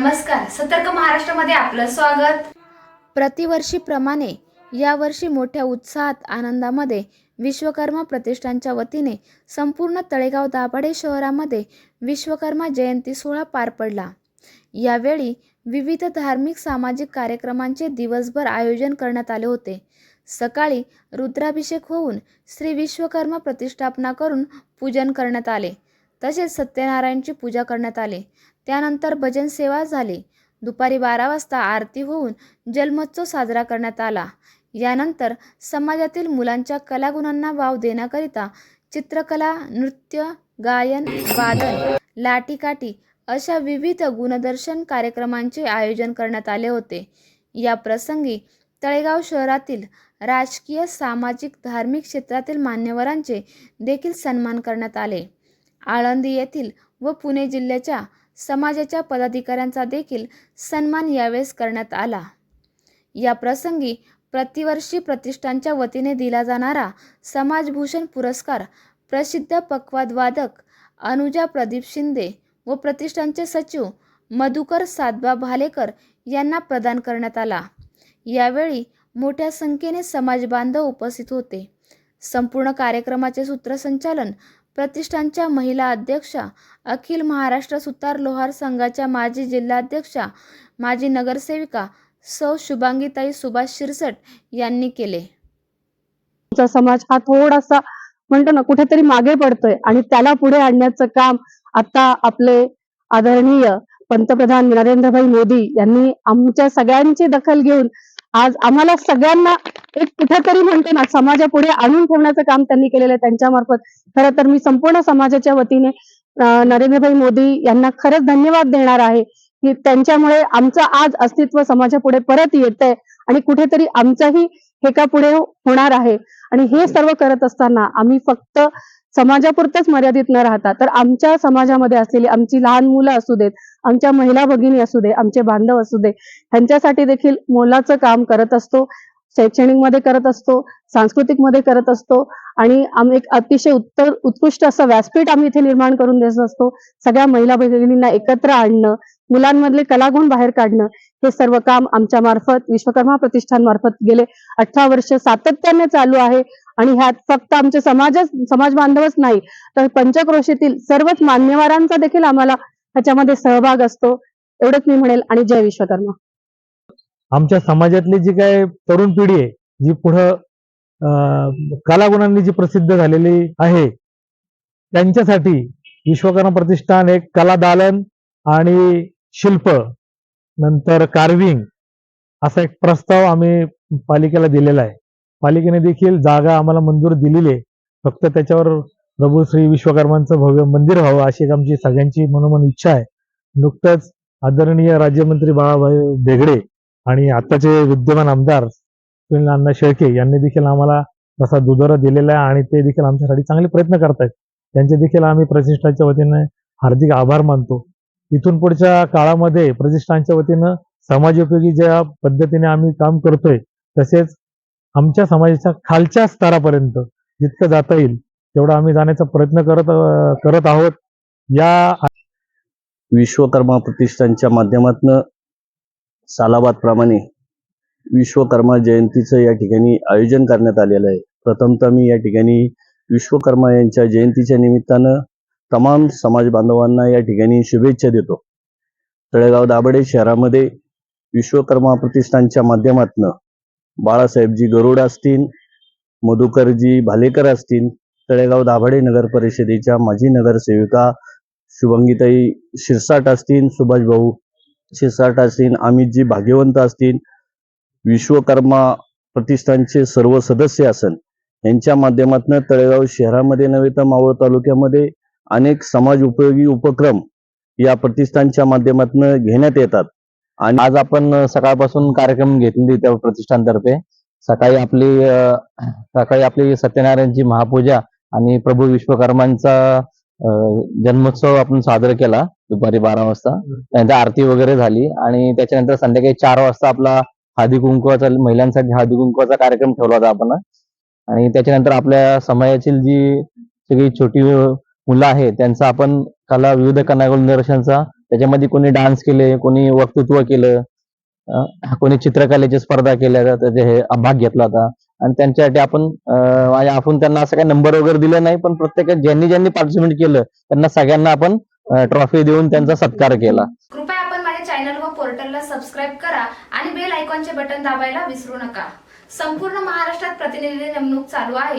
नमस्कार सतर्क महाराष्ट्रामध्ये आपलं स्वागत. प्रतिवर्षीप्रमाणे यावर्षी मोठ्या उत्साहात आनंदामध्ये विश्वकर्मा प्रतिष्ठानच्या वतीने संपूर्ण तळेगाव दाभाडे शहरामध्ये विश्वकर्मा जयंती सोहळा पार पडला. यावेळी विविध धार्मिक सामाजिक कार्यक्रमांचे दिवसभर आयोजन करण्यात आले होते. सकाळी रुद्राभिषेक होऊन श्री विश्वकर्मा प्रतिष्ठापना करून पूजन करण्यात आले. तसेच सत्यनारायणची पूजा करण्यात आली. त्यानंतर भजन सेवा झाली. दुपारी बारा वाजता आरती होऊन जन्मोत्सव साजरा करण्यात आला. यानंतर समाजातील मुलांच्या कलागुणांना वाव देण्याकरिता चित्रकला नृत्य गायन वादन लाटीकाठी अशा विविध गुणदर्शन कार्यक्रमांचे आयोजन करण्यात आले होते. या प्रसंगी तळेगाव शहरातील राजकीय सामाजिक धार्मिक क्षेत्रातील मान्यवरांचे देखील सन्मान करण्यात आले. आळंदी येथील व पुणे जिल्ह्याच्या समाजाच्या पदाधिकाऱ्यांचा देखील सन्मान यावेळेस करण्यात आला. या प्रसंगी प्रतिवर्षी प्रतिष्ठानच्या वतीने दिला जाणारा समाजभूषण पुरस्कार प्रसिद्ध पक्वादवादक अनुजा प्रदीप शिंदे व प्रतिष्ठानचे सचिव मधुकर सातबा भालेकर यांना प्रदान करण्यात आला. यावेळी मोठ्या संख्येने समाजबांधव उपस्थित होते. संपूर्ण कार्यक्रमाचे सूत्रसंचालन प्रतिष्ठानच्या महिला अध्यक्षा अखिल महाराष्ट्र सुतार लोहार संघाच्या माजी जिल्हाध्यक्षा माजी नगरसेविका सौ. शुभांगीताई सुभाष शिरसट यांनी केले. समाज हा थोडासा म्हणतो ना कुठेतरी मागे पडतोय आणि त्याला पुढे आणण्याचं काम आता आपले आदरणीय पंतप्रधान नरेंद्रभाई मोदी यांनी आमच्या सगळ्यांची दखल घेऊन आज आम्हाला सगळ्यांना एक कुठेतरी म्हणते ना समाजापुढे आणून ठेवण्याचं काम त्यांनी केलेलं आहे त्यांच्यामार्फत. खरं तर मी संपूर्ण समाजाच्या वतीने नरेंद्रभाई मोदी यांना खरंच धन्यवाद देणार आहे की त्यांच्यामुळे आमचं आज अस्तित्व समाजापुढे परत येत आहे आणि कुठेतरी आमचंही हेका पुढे होणार आहे. आणि हे सर्व करत असताना आम्ही फक्त समाजापुरतच मर्यादित न राहता तर आमच्या समाजामध्ये असलेली आमची लहान मुलं असू देत आमच्या महिला भगिनी असू दे आमचे बांधव असू दे ह्यांच्यासाठी देखील मोलाचं काम करत असतो शैक्षणिकमध्ये करत असतो सांस्कृतिकमध्ये करत असतो आणि आम्ही एक अतिशय उत्तर उत्कृष्ट असं व्यासपीठ आम्ही इथे निर्माण करून देत असतो. सगळ्या महिला भगिनींना एकत्र आणणं मुलांमधले कलागुण बाहेर काढणं हे सर्व काम आमच्या मार्फत विश्वकर्मा प्रतिष्ठान मार्फत गेले. अठरा वर्ष सातत्याने चालू आहे. आणि ह्यात फक्त आमचे समाजच समाज बांधवच नाही तर पंचक्रोशीतील सर्वच मान्यवरांचा देखील आम्हाला ह्याच्यामध्ये सहभाग असतो. एवढंच मी म्हणेल आणि जय विश्वकर्मा. आमच्या समाजातली जी काय तरुण पिढी आहे जी पुढं अं, कलागुणांनी जी प्रसिद्ध झालेली आहे त्यांच्यासाठी विश्वकर्मा प्रतिष्ठान एक कला दालन आणि शिल्प नंतर कार्विंग असा एक प्रस्ताव आम्ही पालिकेला दिलेला आहे. पालिकेने देखील जागा आम्हाला मंजूर दिलेली आहे. फक्त त्याच्यावर प्रभू श्री विश्वकर्मांचं भव्य मंदिर व्हावं अशी एक आमची सगळ्यांची मनोमन इच्छा आहे. नुकतंच आदरणीय राज्यमंत्री बाळाभाई बेगडे आणि आताचे विद्यमान आमदार सुनील अण्णा शेळके यांनी देखील आम्हाला तसा दुजोरा दिलेला आहे आणि ते देखील आमच्यासाठी चांगले प्रयत्न करतायत. त्यांचे देखील आम्ही प्रतिष्ठानच्या वतीने हार्दिक आभार मानतो. इथून पुढच्या काळामध्ये प्रतिष्ठानच्या वतीनं समाजोपयोगी ज्या पद्धतीने आम्ही काम करतोय तसेच आमच्या समाजाच्या खालच्या स्तरापर्यंत जितकं जाता येईल तेवढा आम्ही जाण्याचा प्रयत्न करत करत आहोत. या विश्वकर्मा प्रतिष्ठानच्या माध्यमातून सालाबाद प्रमाणे विश्वकर्मा जयंतीचं या ठिकाणी आयोजन करण्यात आलेलं आहे. प्रथमतः मी या ठिकाणी विश्वकर्मा यांच्या जयंतीच्या निमित्तानं तमाम समाज बांधवांना या ठिकाणी शुभेच्छा देतो. तळेगाव दाबडे शहरामध्ये विश्वकर्मा प्रतिष्ठानच्या माध्यमातून बाळासाहेबजी गरुड असतील मधुकरजी भालेकर असतील तळेगाव दाभाडे नगर परिषदेच्या माजी नगरसेविका शुभंगीताई शिरसाट असतील सुभाष भाऊ शिरसाट असतील अमितजी भाग्यवंत असतील विश्वकर्मा प्रतिष्ठानचे सर्व सदस्य असन. यांच्या माध्यमातून तळेगाव शहरामध्ये नव्हे तर मावळ तालुक्यामध्ये अनेक समाज उपयोगी उपक्रम या प्रतिष्ठानच्या माध्यमातून घेण्यात येतात. आणि आज आपण सकाळपासून कार्यक्रम घेतलेली त्या प्रतिष्ठानतर्फे. सकाळी आपली सकाळी आपली सत्यनारायणची महापूजा आणि प्रभू विश्वकर्मांचा जन्मोत्सव आपण साजरा केला दुपारी बारा वाजता. त्यानंतर आरती वगैरे झाली आणि त्याच्यानंतर संध्याकाळी चार वाजता आपला हादी कुंकवाचा महिलांसाठी हादी कुंकवाचा कार्यक्रम ठेवला होता आपण. आणि त्याच्यानंतर आपल्या समाजातील जी सगळी छोटी मुलं आहेत त्यांचा आपण कला विविध कनागुल निदर्शनचा त्याच्यामध्ये कोणी डान्स केले कोणी वक्तृत्व केलं कोणी चित्रकलेची स्पर्धा केल्या तर त्याचे हे भाग घेतला होता. आणि त्यांच्यासाठी आपण आपण त्यांना असं काही नंबर वगैरे दिले नाही पण प्रत्येक ज्यांनी ज्यांनी पार्टिसिपेट केलं त्यांना सगळ्यांना आपण ट्रॉफी देऊन त्यांचा सत्कार केला. कृपया आपण माझ्या चॅनल व पोर्टलला सबस्क्राईब करा आणि बेल आयकॉनचे बटन दाबायला विसरू नका. संपूर्ण महाराष्ट्रात प्रतिनिधी नेमणूक चालू आहे.